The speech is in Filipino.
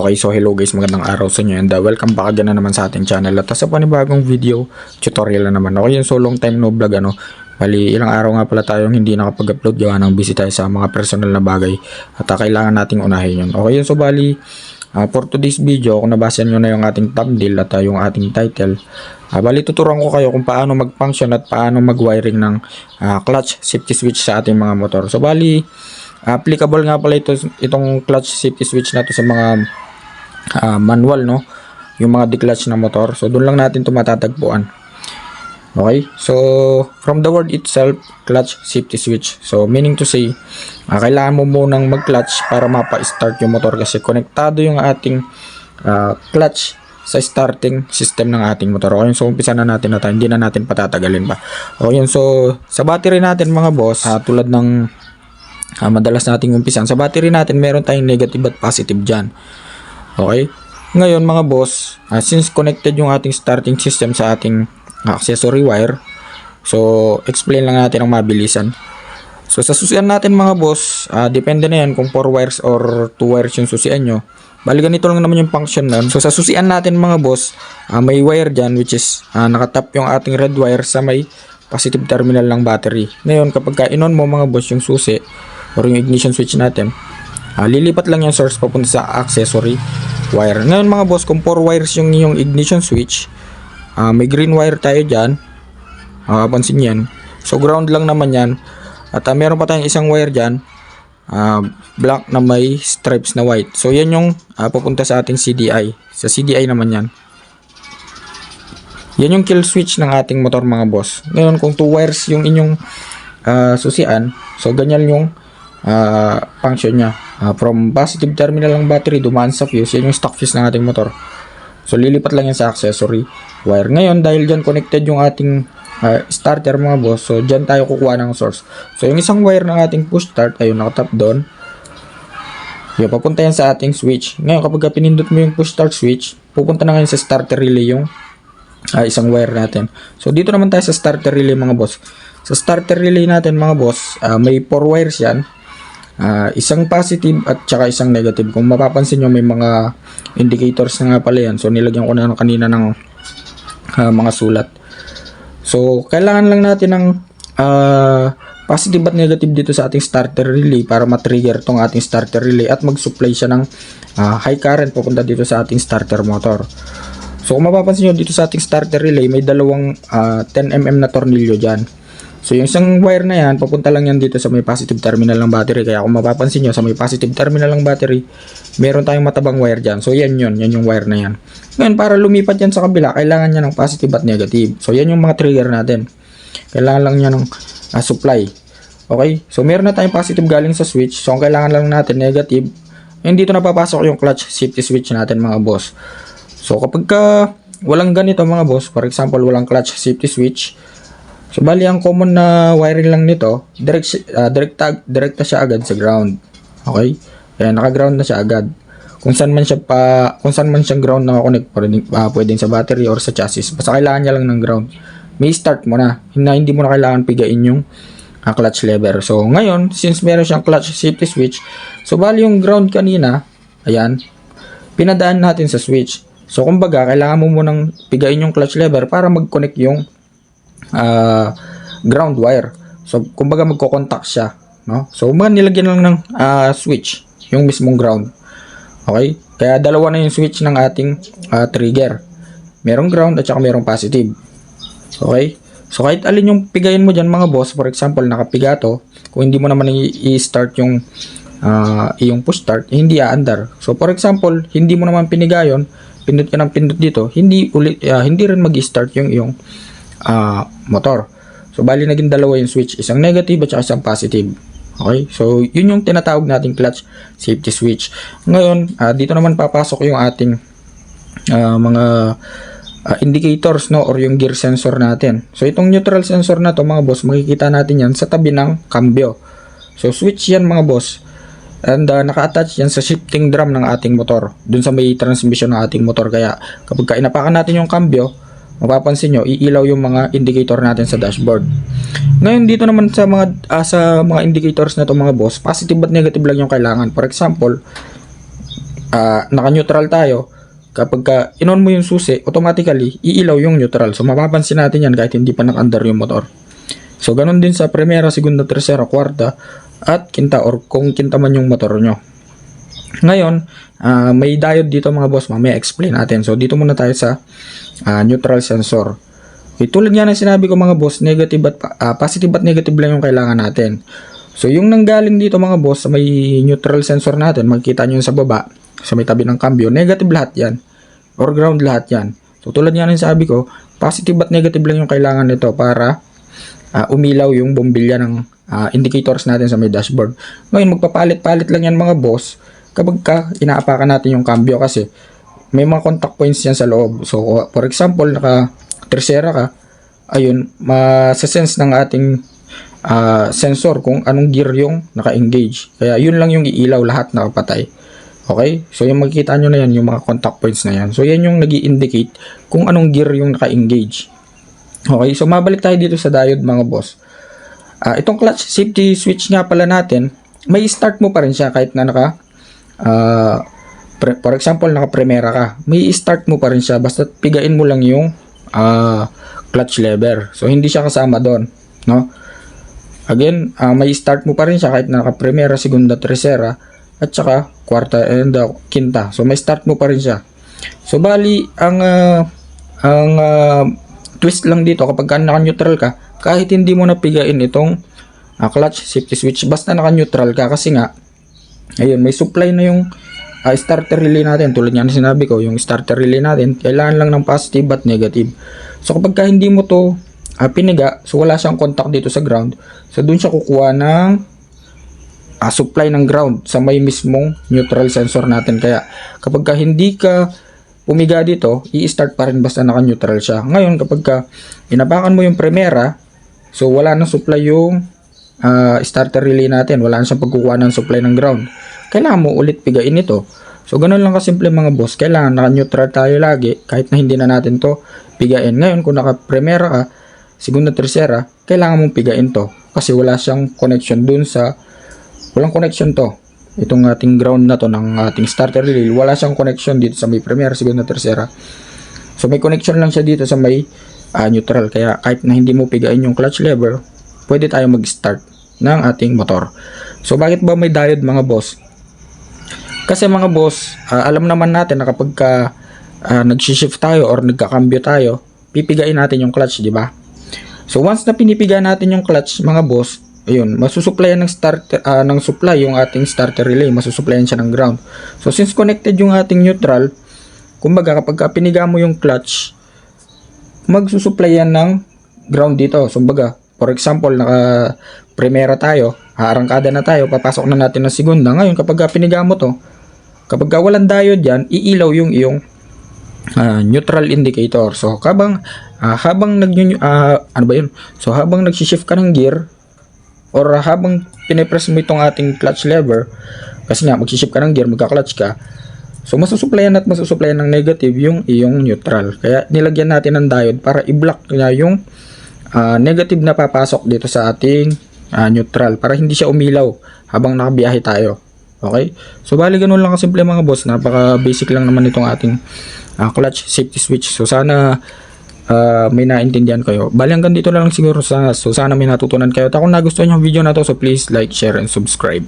Okay, so hello guys, magandang araw sa inyo and uh, welcome back again na naman sa ating channel at sa panibagong video tutorial na naman. Okay, so long time no vlog ano. Bali, ilang araw nga pala tayong hindi nakapag-upload gawa ng busy tayo sa mga personal na bagay at uh, kailangan nating unahin yun. Okay, so bali, uh, for today's video, kung nabasa nyo na yung ating thumbnail at uh, yung ating title, uh, bali tuturuan ko kayo kung paano mag-function at paano mag-wiring ng uh, clutch safety switch sa ating mga motor. So bali, applicable nga pala ito itong clutch safety switch na to sa mga ah, manual no yung mga declutch na motor so doon lang natin ito matatagpuan okay so from the word itself clutch safety switch so meaning to say ah, kailangan mo munang mag clutch para mapa-start yung motor kasi konektado yung ating ah, clutch sa starting system ng ating motor. Okay, so umpisa na natin na tayo. Hindi na natin patatagalin pa. Okay, yun. So, sa battery natin mga boss, ah, tulad ng ah, madalas nating umpisan, sa battery natin meron tayong negative at positive dyan. Okay? Ngayon mga boss, ah, since connected yung ating starting system sa ating ah, accessory wire, so explain lang natin ang mabilisan. So sa susian natin mga boss, ah, depende na yan kung 4 wires or 2 wires yung susian nyo. Bali ganito lang naman yung function nun. So sa susian natin mga boss, ah, may wire dyan which is ah, nakatap yung ating red wire sa may positive terminal ng battery. Ngayon kapag ka inon mo mga boss yung susi or yung ignition switch natin, Ah, lilipat lang yung source papunta sa accessory wire. Ngayon mga boss, kung 4 wires yung yung ignition switch, ah, may green wire tayo dyan. Ah, pansin yan. So ground lang naman yan. At ah, meron pa tayong isang wire dyan. ah, black na may stripes na white. So yan yung ah, pupunta sa ating CDI. Sa CDI naman yan. Yan yung kill switch ng ating motor mga boss. Ngayon kung 2 wires yung inyong ah, susian, so ganyan yung ah, function niya. Ah, from positive terminal ng battery dumaan sa fuse, yan yung stock fuse ng ating motor. So lilipat lang yan sa accessory wire. Ngayon dahil dyan connected yung ating ah, starter mga boss, so dyan tayo kukuha ng source. So yung isang wire ng ating push start, ayun nakatap doon. Yung papunta yan sa ating switch. Ngayon kapag ka pinindot mo yung push start switch, pupunta na ngayon sa starter relay yung ah, isang wire natin. So dito naman tayo sa starter relay mga boss. Sa starter relay natin mga boss, ah, may 4 wires yan. Ah, isang positive at saka isang negative. Kung mapapansin nyo may mga indicators na nga pala yan. So nilagyan ko na kanina ng ah, mga sulat. So kailangan lang natin ng ah, positive at negative dito sa ating starter relay para ma-trigger tong ating starter relay at mag-supply siya ng ah, high current papunta dito sa ating starter motor. So kung mapapansin nyo dito sa ating starter relay may dalawang ah, 10mm na tornilyo dyan. So yung isang wire na yan papunta lang yan dito sa may positive terminal ng battery. Kaya kung mapapansin nyo sa may positive terminal ng battery meron tayong matabang wire dyan. So yan yun, yan yung wire na yan. Ngayon para lumipat yan sa kabila kailangan niya ng positive at negative. So yan yung mga trigger natin. Kailangan lang niya ng ah, supply. Okay? So meron na tayong positive galing sa switch. So ang kailangan lang natin negative. And dito na papasok yung clutch safety switch natin mga boss. So kapag ka walang ganito mga boss, for example, walang clutch safety switch, so bali ang common na wiring lang nito, direct si- ah, direkta direkta siya agad sa ground. Okay? Kaya naka-ground na siya agad. Kung saan man siya pa kung saan man siyang ground na connect pwedeng, ah, pwedeng sa battery or sa chassis. Basta kailangan niya lang ng ground. May start mo na. Na hindi mo na kailangan pigain yung ah, clutch lever. So ngayon, since meron siyang clutch safety switch, so bali yung ground kanina, ayan, pinadaan natin sa switch. So kumbaga, kailangan mo munang pigain yung clutch lever para mag-connect yung ah, ground wire. So kumbaga magko-contact siya, no? So mga nilagyan lang ng ah, switch, yung mismong ground. Okay? Kaya dalawa na yung switch ng ating ah, trigger. Merong ground at saka merong positive. Okay? So kahit alin yung pigayin mo dyan mga boss, for example, nakapiga to, kung hindi mo naman i-start yung ah, iyong push start, hindi aandar. So for example, hindi mo naman piniga yun, pindot ka ng pindot dito, hindi ulit ah, hindi rin mag-start yung iyong ah, motor. So bali naging dalawa yung switch, isang negative at isang positive. Okay? So yun yung tinatawag nating clutch safety switch. Ngayon, ah, dito naman papasok yung ating ah, mga ah, indicators no or yung gear sensor natin. So itong neutral sensor na to mga boss, makikita natin yan sa tabi ng cambio. So switch yan mga boss. And uh, naka-attach yan sa shifting drum ng ating motor. Dun sa may transmission ng ating motor. Kaya kapag ka inapakan natin yung cambio, mapapansin nyo, iilaw yung mga indicator natin sa dashboard. Ngayon dito naman sa mga ah, sa mga indicators na to mga boss, positive at negative lang yung kailangan. For example, ah, naka-neutral tayo, kapag ka inon mo yung susi, automatically, iilaw yung neutral. So, mapapansin natin yan kahit hindi pa naka-under yung motor. So, ganun din sa primera, segunda, tercera, kwarta, at kinta or kung kinta man yung motor nyo. Ngayon, ah, may diode dito mga boss, mamaya explain natin. So, dito muna tayo sa ah, neutral sensor. Okay, tulad nga ng sinabi ko mga boss, negative at ah, positive at negative lang yung kailangan natin. So, yung nanggaling dito mga boss, may neutral sensor natin, makikita nyo sa baba, sa may tabi ng cambio, negative lahat yan. Or ground lahat yan. So, tulad nga ng sabi ko, positive at negative lang yung kailangan nito para ah, umilaw yung bombilya ng ah, indicators natin sa may dashboard. Ngayon, magpapalit-palit lang yan mga boss kapag ka inaapakan natin yung cambio kasi may mga contact points yan sa loob. So, for example, naka tercera ka, ayun, masasense ng ating ah, sensor kung anong gear yung naka-engage. Kaya yun lang yung iilaw lahat nakapatay. Okay? So, yung makikita nyo na yan, yung mga contact points na yan. So, yan yung nag indicate kung anong gear yung naka-engage. Okay? So, mabalik tayo dito sa diode mga boss. Ah, itong clutch safety switch nga pala natin, may start mo pa rin siya kahit na naka ah, pre- for example, naka-primera ka. May start mo pa rin siya basta pigain mo lang yung ah, clutch lever. So, hindi siya kasama doon. No? Again, ah, may start mo pa rin siya kahit na naka-primera, segunda, tercera, at saka kwarta and ah, quinta. So, may start mo pa rin siya. So, bali, ang ah, ang ah, twist lang dito kapag ka naka-neutral ka, kahit hindi mo napigain itong ah, clutch safety switch, basta naka-neutral ka kasi nga, ayun, may supply na yung ah, starter relay natin. Tulad nga na sinabi ko, yung starter relay natin, kailangan lang ng positive at negative. So, kapag ka hindi mo to ah, piniga, so wala siyang contact dito sa ground, so dun siya kukuha ng ah, supply ng ground sa may mismong neutral sensor natin. Kaya kapag ka hindi ka pumiga dito, i-start pa rin basta naka-neutral siya. Ngayon, kapag ka inapakan mo yung primera, so wala nang supply yung ah, starter relay natin. Wala na siyang pagkukuha ng supply ng ground. Kailangan mo ulit pigain ito. So, ganun lang kasimple mga boss. Kailangan naka-neutral tayo lagi kahit na hindi na natin to pigain. Ngayon, kung naka-primera ka, segunda, tercera, kailangan mong pigain to. Kasi wala siyang connection dun sa walang connection to. Itong ating ground na to ng ating starter relay, wala siyang connection dito sa may primera, segunda, tercera. So may connection lang siya dito sa may ah, neutral. Kaya kahit na hindi mo pigain yung clutch lever, pwede tayo mag-start ng ating motor. So bakit ba may diode mga boss? Kasi mga boss, ah, alam naman natin na kapag ka, ah, nag-shift tayo or nagkakambyo tayo, pipigain natin yung clutch, di ba? So once na pinipiga natin yung clutch, mga boss, ayun, masusuplayan ng starter ah, ng supply yung ating starter relay, masusuplayan siya ng ground. So since connected yung ating neutral, kumbaga kapag ka piniga mo yung clutch, magsusupply yan ng ground dito. So baga, for example, naka primera tayo, haarangkada na tayo, papasok na natin ng segunda. Ngayon, kapag ka piniga mo to, kapag ka walang diode yan, iilaw yung iyong ah, neutral indicator. So, habang ah, habang nag ah, ano ba 'yun? So, habang nagsi-shift ka ng gear or habang pinipress mo itong ating clutch lever, kasi nga magsi-shift ka ng gear, magka-clutch ka. So, masusuplayan at masusuplayan ng negative yung iyong neutral. Kaya nilagyan natin ng diode para i-block niya yung ah, negative na papasok dito sa ating ah, neutral para hindi siya umilaw habang nakabiyahe tayo. Okay? So, bali ganun lang kasimple mga boss. Napaka basic lang naman itong ating ah, clutch safety switch. So, sana ah, may naintindihan kayo. Bali hanggang dito lang siguro sa so sana may natutunan kayo. At kung nagustuhan yung video na to, so please like, share, and subscribe.